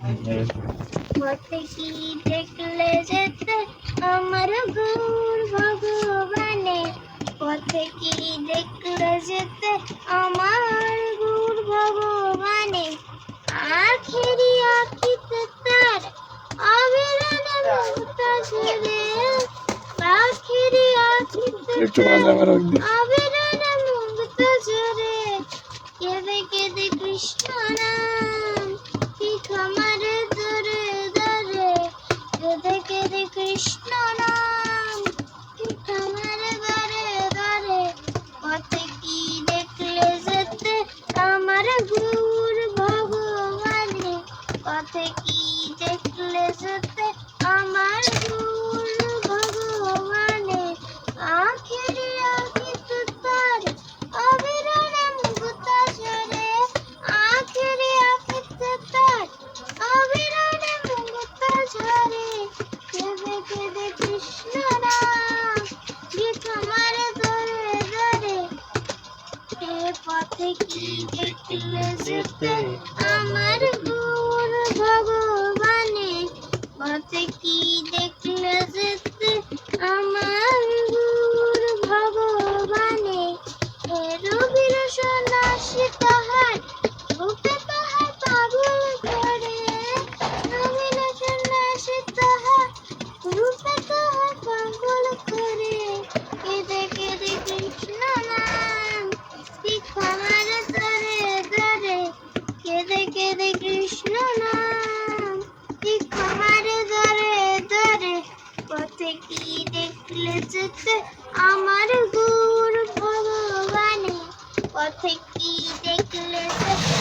পথে কি দেখলে যেতে আমার গুর ভগবানে। পথে কি দেখলে যেতে আমার গুর ভগবানে। আখেরি আখিতে তার একটু বাজা আমার একদিন আবিরানে মুক্তা কেঁদে কেঁদে কৃষ্ণ নাম আমার দরে দরে কেঁদে কেঁদে কৃষ্ণ নাম। তোমার দরে দরে পথে কি দেখলে যেতে? আমার গুর ভগবানে, পথে কি পথে কি দেখলে যেতে? আমার গুর ভগবানে পথে কার্তিক আমার তরে তরে কেঁদে কেঁদে কৃষ্ণ নাম। কার্তিক আমার তরে পথে কি দেখলে যেতে আমার গুরু ভগবানে? পথে কি দেখলে যেতে